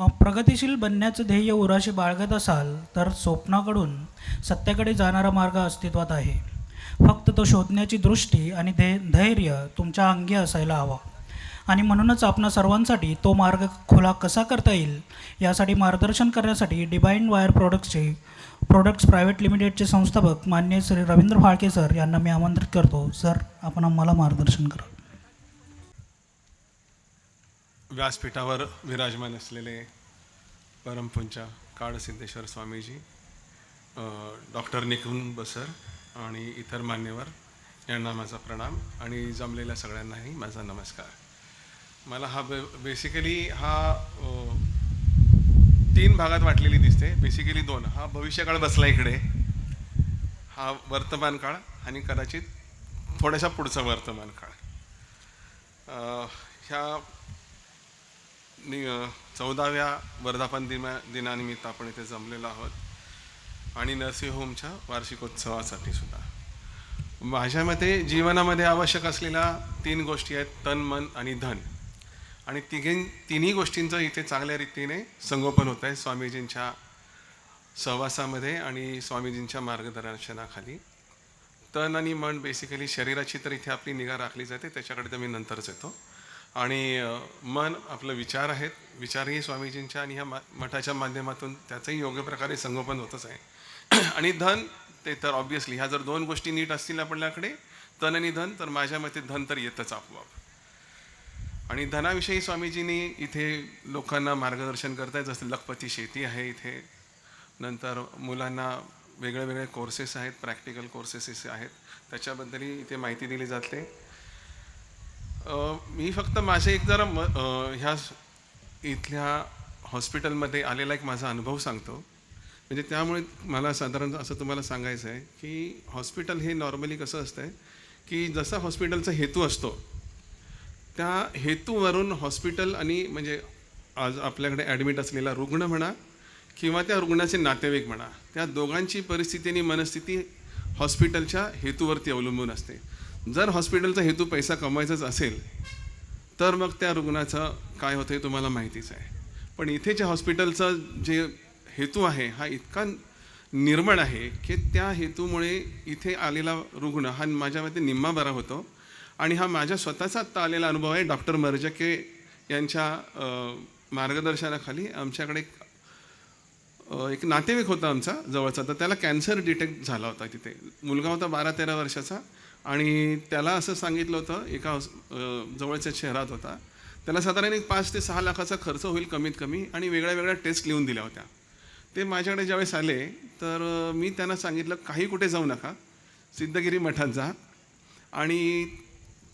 प्रगतिशील बनण्याचं ध्येय उराशी बाळगत असाल तर स्वप्नाकडून सत्याकडे जाणारा मार्ग अस्तित्वात आहे. फक्त तो शोधण्याची दृष्टी आणि धै धैर्य तुमच्या अंगी असायला हवा. आणि म्हणूनच आपणा सर्वांसाठी तो मार्ग खुला कसा करता येईल यासाठी मार्गदर्शन करण्यासाठी डिबाईन वायर प्रोडक्ट्सचे प्रोडक्ट्स प्रायव्हेट लिमिटेडचे संस्थापक मान्य श्री रवींद्र फाळके सर यांना मी आमंत्रित करतो. सर आपण आम्हाला मार्गदर्शन करा. व्यासपीठावर विराजमान असलेले परमपुंचा काळसिद्धेश्वर स्वामीजी डॉक्टर निकुंब सर आणि इतर मान्यवर यांना माझा प्रणाम आणि जमलेल्या सगळ्यांनाही माझा नमस्कार. मला हा बे बेसिकली हा तीन भागात वाटलेली दिसते. बेसिकली दोन. हा भविष्यकाळ बसला इकडे. हा वर्तमान काळ आणि कदाचित थोड्याशा पुढचा वर्तमान काळ. ह्या नि चौदाव्या वर्धापन दिना दिनानिमित्त आपण इथे जमलेलो आहोत. आणि नर्सिंग होमच्या वार्षिकोत्सवासाठी सुद्धा. माझ्या मते जीवनामध्ये आवश्यक असलेल्या तीन गोष्टी आहेत तन मन आणि धन. आणि तिघे तिन्ही गोष्टींचं इथे चांगल्या रीतीने संगोपन होत आहे स्वामीजींच्या सहवासामध्ये आणि स्वामीजींच्या मार्गदर्शनाखाली. तन आणि मन बेसिकली शरीराची तर इथे आपली निगा राखली जाते त्याच्याकडे तर मी नंतरच येतो. आणि मन आपलं विचार आहेत. विचारही स्वामीजींच्या आणि ह्या मा- मठाच्या माध्यमातून त्याचंही योग्य प्रकारे संगोपन होतच आहे. आणि धन ते तर ऑब्विसली ह्या जर दोन गोष्टी नीट असतील आपल्याकडे तन आणि धन तर माझ्या मते धन तर येतच आपोआप. आणि धनाविषयी स्वामीजींनी इथे लोकांना मार्गदर्शन करताय जसं लखपती शेती आहे इथे. नंतर मुलांना वेगळे वेगळे कोर्सेस आहेत प्रॅक्टिकल कोर्सेस आहेत. त्याच्याबद्दलही इथे माहिती दिली जाते. मी फक्त माझे एक जरा म ह्या इथल्या हॉस्पिटलमध्ये आलेला एक माझा अनुभव सांगतो. म्हणजे त्यामुळे मला साधारण असं तुम्हाला सांगायचं आहे की हॉस्पिटल हे नॉर्मली कसं असतं आहे की जसा हॉस्पिटलचा हेतू असतो त्या हेतूवरून हॉस्पिटल आणि म्हणजे आज आपल्याकडे ॲडमिट असलेला रुग्ण म्हणा किंवा त्या रुग्णाचे नातेवाईक म्हणा त्या दोघांची परिस्थिती आणि मनस्थिती हॉस्पिटलच्या हेतूवरती अवलंबून असते. जर हॉस्पिटलचा हेतू पैसा कमवायचाच असेल तर मग त्या रुग्णाचं काय होतं हे तुम्हाला माहितीच आहे. पण इथे जे हॉस्पिटलचा जे हेतू आहे हा इतका निर्मळ आहे की त्या हेतूमुळे इथे आलेला रुग्ण हा माझ्या मते निम्मा बरा होतो. आणि हा माझ्या स्वतःचा आत्ता आलेला अनुभव आहे डॉक्टर मर्जके यांच्या मार्गदर्शनाखाली आमच्याकडे एक एक नातेवाईक होता आमचा जवळचा तर त्याला कॅन्सर डिटेक्ट झाला होता तिथे. मुलगा होता बारा तेरा वर्षाचा आणि त्याला असं सांगितलं होतं एका जवळच्या शहरात होता. त्याला साधारण एक पाच ते सहा लाखाचा खर्च होईल कमीत कमी आणि वेगळ्या वेगळ्या टेस्ट लिहून दिल्या होत्या. ते माझ्याकडे ज्यावेळेस आले तर मी त्यांना सांगितलं काही कुठे जाऊ नका. सिद्धगिरी मठात जा आणि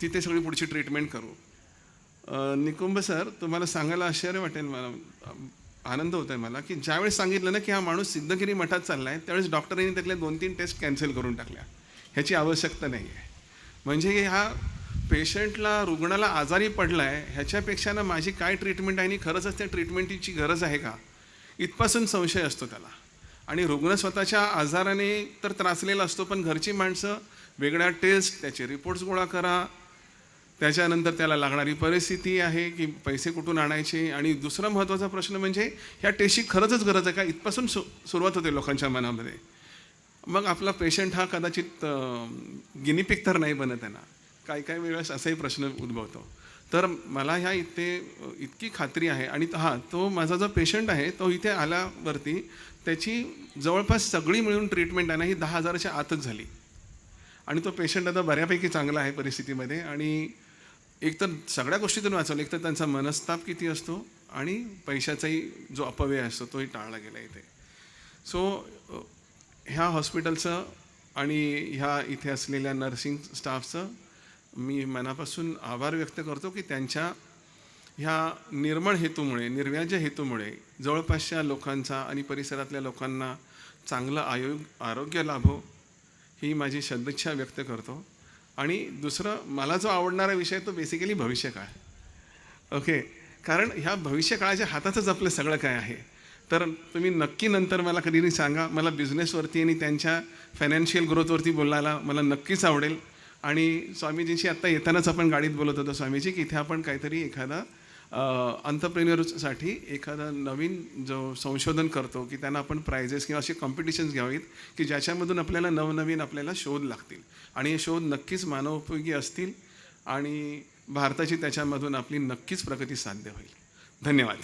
तिथे सगळी पुढची ट्रीटमेंट करू. निकुंभ सर तुम्हाला सांगायला आश्चर्य वाटेल मला आनंद होत आहे मला की ज्यावेळेस सांगितलं ना की हा माणूस सिद्धगिरी मठात चालला आहे त्यावेळेस डॉक्टरांनी त्यातल्या दोन तीन टेस्ट कॅन्सल करून टाकल्या. ह्याची आवश्यकता नाही आहे म्हणजे ह्या पेशंटला रुग्णाला आजारी पडला आहे ह्याच्यापेक्षा ना माझी काय ट्रीटमेंट आहे आणि खरंच त्या ट्रीटमेंटची गरज आहे का? इथपासून संशय असतो त्याला. आणि रुग्ण स्वतःच्या आजाराने तर त्रासलेला असतो पण घरची माणसं वेगळ्या टेस्ट त्याचे रिपोर्ट्स गोळा करा. त्याच्यानंतर त्याला लागणारी परिस्थिती आहे की पैसे कुठून आणायचे? आणि दुसरा महत्त्वाचा प्रश्न म्हणजे ह्या टेस्टची खरंच गरज आहे का? इथपासून सु सुरुवात होते लोकांच्या मनामध्ये. मग आपला पेशंट हा कदाचित गिनीपिक तर नाही बनत आहे ना. काही काही वेळेस असाही प्रश्न उद्भवतो. तर मला ह्या इथे इतकी खात्री आहे आणि हां तो माझा जो पेशंट आहे तो इथे आल्यावरती त्याची जवळपास सगळी मिळून ट्रीटमेंट आहे ना ही दहा हजाराच्या आतच झाली. आणि तो पेशंट आता बऱ्यापैकी चांगला आहे परिस्थितीमध्ये आणि एक तर सगळ्या गोष्टीतून वाचवलं एक तर त्यांचा मनस्ताप किती असतो आणि पैशाचाही जो अपव्यय असतो तोही टाळला गेला इथे. सो ह्या हॉस्पिटलचं आणि ह्या इथे असलेल्या नर्सिंग स्टाफचं मी मनापासून आभार व्यक्त करतो की त्यांच्या ह्या निर्मळ हेतूमुळे निर्व्याज हेतूमुळे जवळपासच्या लोकांचा आणि परिसरातल्या लोकांना चांगलं आयोग आरोग्य लाभो ही माझी सदिच्छा व्यक्त करतो. आणि दुसरं मला जो आवडणारा विषय तो बेसिकली भविष्यकाळ. ओके कारण ह्या भविष्यकाळाच्या हातातच आपलं सगळं काय आहे? तर तुम्ही नक्की नंतर मला कधीतरी सांगा मला बिझनेसवरती आणि त्यांच्या फायनान्शियल ग्रोथवरती बोलायला मला नक्कीच आवडेल. आणि स्वामीजींशी आत्ता येतानाच आपण गाडीत बोलत होतो स्वामीजी की इथे आपण काहीतरी एखादा अंतप्रेन्युअर्ससाठी एखादा नवीन जो संशोधन करतो की त्यांना आपण प्राइजेस किंवा असे कॉम्पिटिशन्स घ्यावीत की ज्याच्यामधून आपल्याला नवनवीन आपल्याला शोध लागतील. आणि हे शोध नक्कीच मानवोपयोगी असतील आणि भारताची त्याच्यामधून आपली नक्कीच प्रगती साध्य होईल. धन्यवाद.